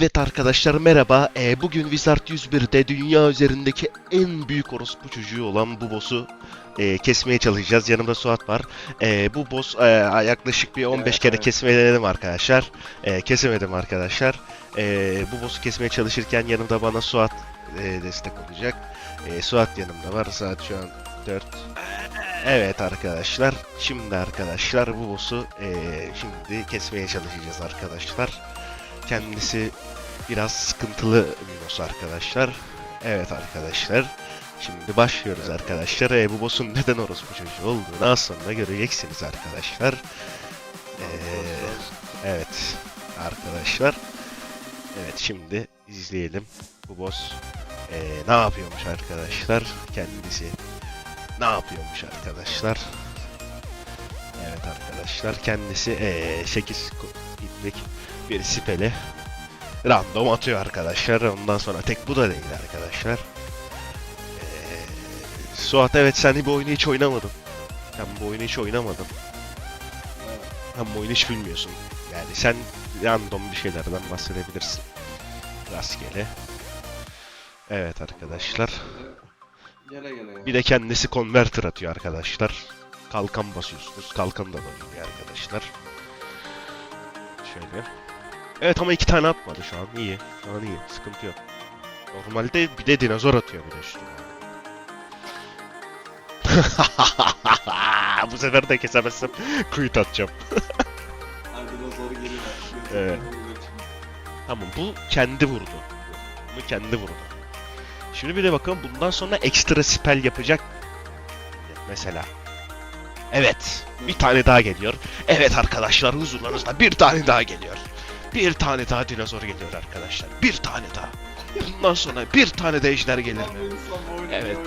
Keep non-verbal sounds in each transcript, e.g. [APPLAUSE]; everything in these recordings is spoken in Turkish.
Evet arkadaşlar merhaba. Ee, bugün Wizard 101'de dünya üzerindeki en büyük orospu çocuğu olan bu boss'u e, kesmeye çalışacağız. Yanımda Suat var. E, bu boss e, yaklaşık bir 15 Evet, kere evet. kesmeyi denedim arkadaşlar. E, kesemedim arkadaşlar. E, bu boss'u kesmeye çalışırken yanımda bana Suat e, destek olacak. E, Suat yanımda var. Saat şu an 4. Evet arkadaşlar. Şimdi arkadaşlar bu boss'u e, şimdi kesmeye çalışacağız arkadaşlar. Kendisi biraz sıkıntılı boss arkadaşlar. Evet arkadaşlar. Şimdi başlıyoruz arkadaşlar. E, bu boss'un neden orospu çocuğu olduğunu az sonra göreceksiniz arkadaşlar. Ee, evet arkadaşlar. Evet şimdi izleyelim. Bu boss e, ne yapıyormuş arkadaşlar. Kendisi ne yapıyormuş arkadaşlar. Evet arkadaşlar kendisi e, 8 bitlik bir sipeli random atıyor arkadaşlar. Ondan sonra tek bu da değil arkadaşlar. Ee, Suat evet sen bu oyunu hiç oynamadın. Sen bu oyunu hiç oynamadın. Sen bu oyunu hiç bilmiyorsun. Yani sen random bir şeylerden bahsedebilirsin. Rastgele. Evet arkadaşlar. Gele gele. Bir de kendisi converter atıyor arkadaşlar. Kalkan basıyorsunuz. Kalkan da dönüyor arkadaşlar. Şöyle. Evet ama iki tane atmadı şu an. İyi. Şu an iyi. Sıkıntı yok. Normalde bir de dinozor atıyor bir de üstüne. [LAUGHS] Bu sefer de kesemezsem quit atacağım. Gelir. Evet. Tamam bu kendi vurdu. Bu kendi vurdu. Şimdi bir de bakalım bundan sonra ekstra spell yapacak. Mesela. Evet. Bir tane daha geliyor. Evet arkadaşlar huzurlarınızda bir tane daha geliyor. Bir tane daha dinozor geliyor arkadaşlar. Bir tane daha. Bundan sonra bir tane de ejder gelir mi? Evet. [LAUGHS]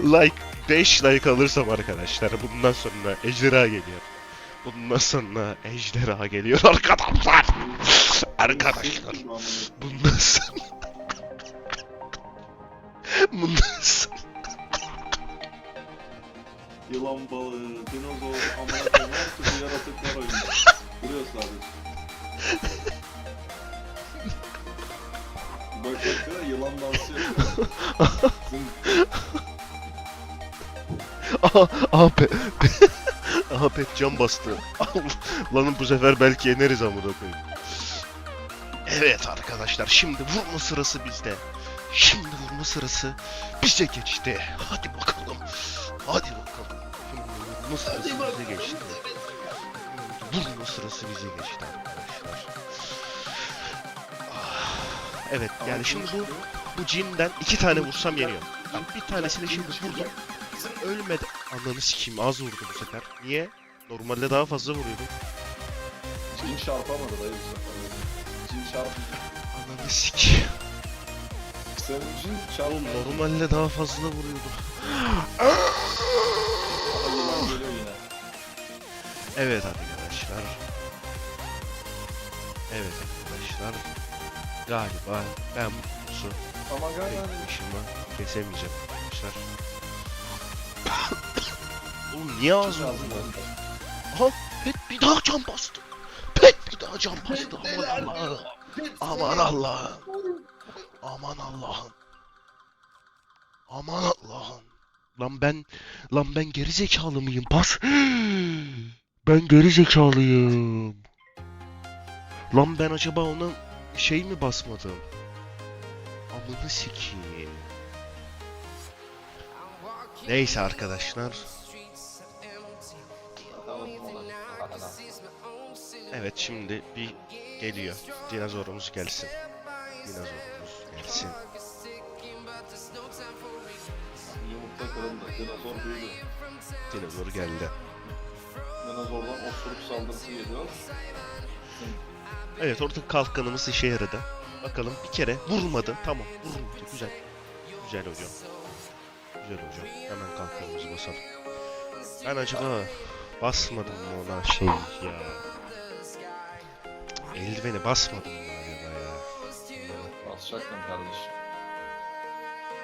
Like 5 like alırsam arkadaşlar bundan sonra ejderha geliyor. Bundan sonra ejderha geliyor arkadaşlar. Arkadaşlar. Bundan sonra... [LAUGHS] Bundan sonra... Yılan balığı, dinozor, amına her türlü yaratıklar oynuyor. Duruyor sadece. Ya yılan dansı yapıyor. Zın- Aha, aha pe... aha pet cam bastı. Lan bu sefer belki yeneriz amına koyayım. Evet arkadaşlar şimdi vurma sırası bizde. Şimdi vurma sırası bize geçti. Hadi bakalım. Hadi bakalım. Şimdi vurma sırası bize geçti. Vurma sırası bize geçti arkadaşlar. Ah, Evet yani şimdi bu bu cinden iki tane vursam yeniyor. Bak bir tanesini şimdi vurdum. Ölmedi. Ananı sikeyim az vurdu bu sefer. Niye? Normalde daha fazla vuruyordu. Cin çarpamadı dayı bu sefer. Cin çarp. Ananı sikeyim. Senin cin Oğlum çarpmadı. normalde daha fazla vuruyordu. Evet arkadaşlar. Evet arkadaşlar. Galiba ben bu boss'u Ama galiba kesemeyeceğim arkadaşlar. [COUGHS] Oğlum niye lan? Aha pet bir daha can bastı. Pet bir daha can bastı. Aman Allah'ım. Aman Allah'ım. Aman Allah'ım. Aman Allah'ım. Lan ben lan ben geri zekalı mıyım? Bas. [GASPS] Ben geri zekalıyım. Lan ben acaba ona şey mi basmadım? Amını sikeyim. Neyse arkadaşlar. Evet şimdi bir geliyor. Dinozorumuz gelsin. Dinozorumuz gelsin. Yumurta kırıldı. Dinozor büyüdü. Dinozor geldi. Dinozordan osuruk saldırısı geliyor. Evet orada kalkanımız işe yaradı. Bakalım bir kere vurmadı. Tamam vurmadı. Güzel. Güzel hocam. Güzel hocam. Hemen kalkanımızı basalım. Ben acaba basmadım mı ona şey ya. Eldiveni basmadım mı acaba ya? Basacaktım kardeşim.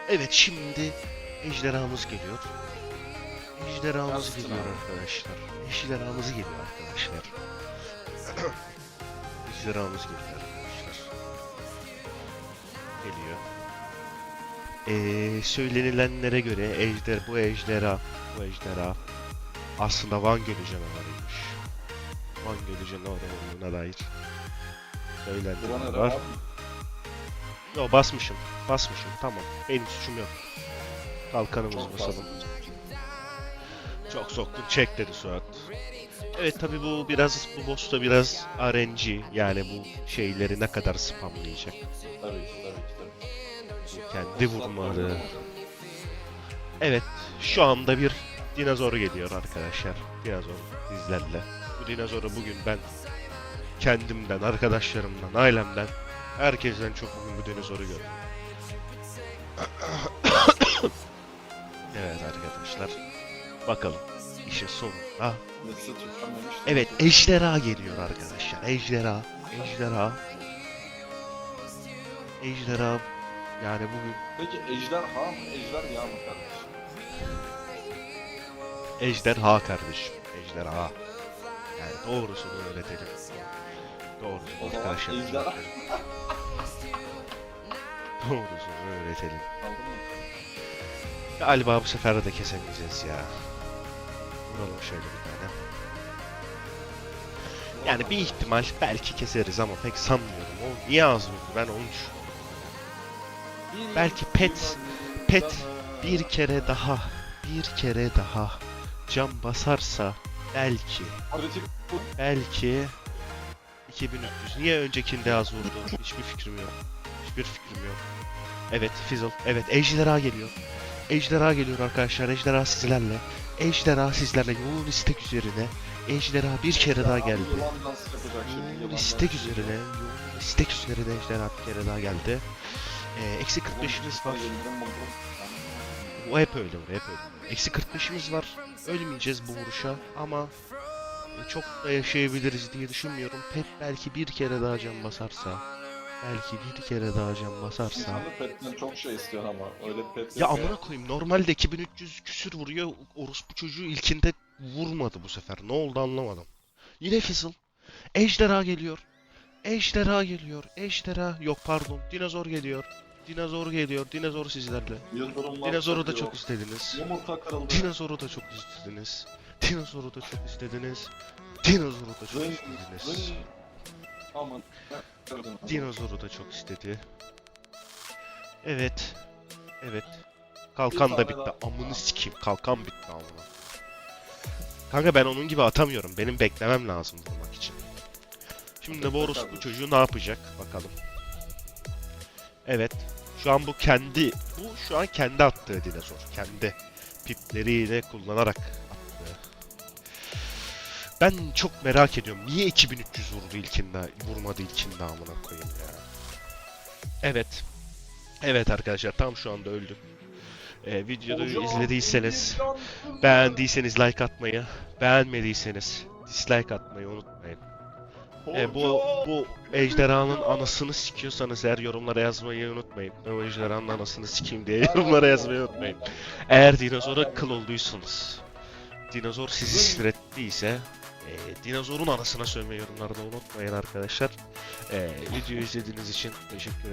Evet şimdi ejderhamız geliyor. Ejderhamız geliyor abi. arkadaşlar. Ejderhamız geliyor arkadaşlar. [CLEARS THROAT] ejderhamız geliyor arkadaşlar. Geliyor. Ee, söylenilenlere göre ejder bu ejderha bu ejderha aslında Van Gölü canavarıymış. Van Gölü canavarı olduğuna dair söylentiler var. Yo basmışım. Basmışım. Tamam. Benim suçum yok. Kalkanımızı basalım. Çok soktun çek dedi Suat. Evet tabi bu biraz bu boss da biraz RNG yani bu şeyleri ne kadar spamlayacak. Tabii ki tabii ki tabii. Kendi vurmalı. Evet şu anda bir dinozor geliyor arkadaşlar. Dinozor bizlerle. Bu dinozoru bugün ben kendimden, arkadaşlarımdan, ailemden, herkesten çok bugün bu dinozoru gördüm. [COUGHS] evet arkadaşlar. Bakalım işin sonunda. Evet, ejderha geliyor arkadaşlar. Ejderha, ejderha. Ejderha. Yani bugün Peki ejder ha mı? Ejder ya mı kardeşim? ejderha kardeşim. Ejderha. Yani doğrusunu öğretelim. Doğrusunu arkadaşlar. ejderha. [LAUGHS] Doğrusunu öğretelim. Galiba bu sefer de kesemeyeceğiz ya. Vuralım şöyle bir tane. Yani bir ihtimal belki keseriz ama pek sanmıyorum. O niye az vurdu ben onu. Belki pet- pet bir kere daha, bir kere daha cam basarsa belki, belki 2300. Niye öncekinde az vurdu? Hiçbir fikrim yok. Hiçbir fikrim yok. Evet, Fizzle. Evet, Ejderha geliyor. Ejderha geliyor arkadaşlar. Ejderha sizlerle. Ejderha sizlerle yoğun istek üzerine. Ejderha bir kere daha geldi. Şimdi. Yoğun istek üzerine, yoğun istek üzerine Ejderha bir kere daha geldi. Ee, eksi 45'imiz var. O hep öyle olur, hep öyle. Eksi 45'imiz var. Ölmeyeceğiz bu vuruşa ama çok da yaşayabiliriz diye düşünmüyorum. Pep belki bir kere daha can basarsa, belki bir kere daha can basarsa. Sen de petten çok şey istiyorsun ama öyle pet Ya amına koyayım normalde 2300 küsür vuruyor. Orospu çocuğu ilkinde vurmadı bu sefer. Ne oldu anlamadım. Yine Fizzle. Ejderha geliyor. Ejderha geliyor. Ejderha. Yok pardon. Dinozor geliyor. Dinozor geliyor. Dinozor sizlerle. Dinozoru da çok istediniz. Dinozoru da çok istediniz. Dinozoru da çok istediniz. Dinozoru da çok istediniz. Aman. Dinozoru da çok istedi. Evet. Evet. Kalkan da bitti. Amını sikeyim. Kalkan bitti amına. Kanka ben onun gibi atamıyorum. Benim beklemem lazım vurmak için. Şimdi de bu orospu çocuğu ne yapacak? Bakalım. Evet. Şu an bu kendi, bu şu an kendi attığı dinozor. Kendi pipleriyle kullanarak. Ben çok merak ediyorum. Niye 2300 vurdu ilkinde, vurmadı ilkinde amına koyayım ya. Evet. Evet arkadaşlar tam şu anda öldüm. Ee, videoyu Hocam, izlediyseniz, beğendiyseniz like atmayı, beğenmediyseniz dislike atmayı unutmayın. Ee, bu bu ejderhanın anasını sikiyorsanız eğer yorumlara yazmayı unutmayın. Ben o ejderhanın anasını sikeyim diye yorumlara yazmayı unutmayın. Eğer dinozora kıl olduysanız, dinozor sizi sinir ettiyse, e, dinozorun anasına sövmeyi yorumlarda unutmayın arkadaşlar. E, videoyu izlediğiniz için teşekkür ederim.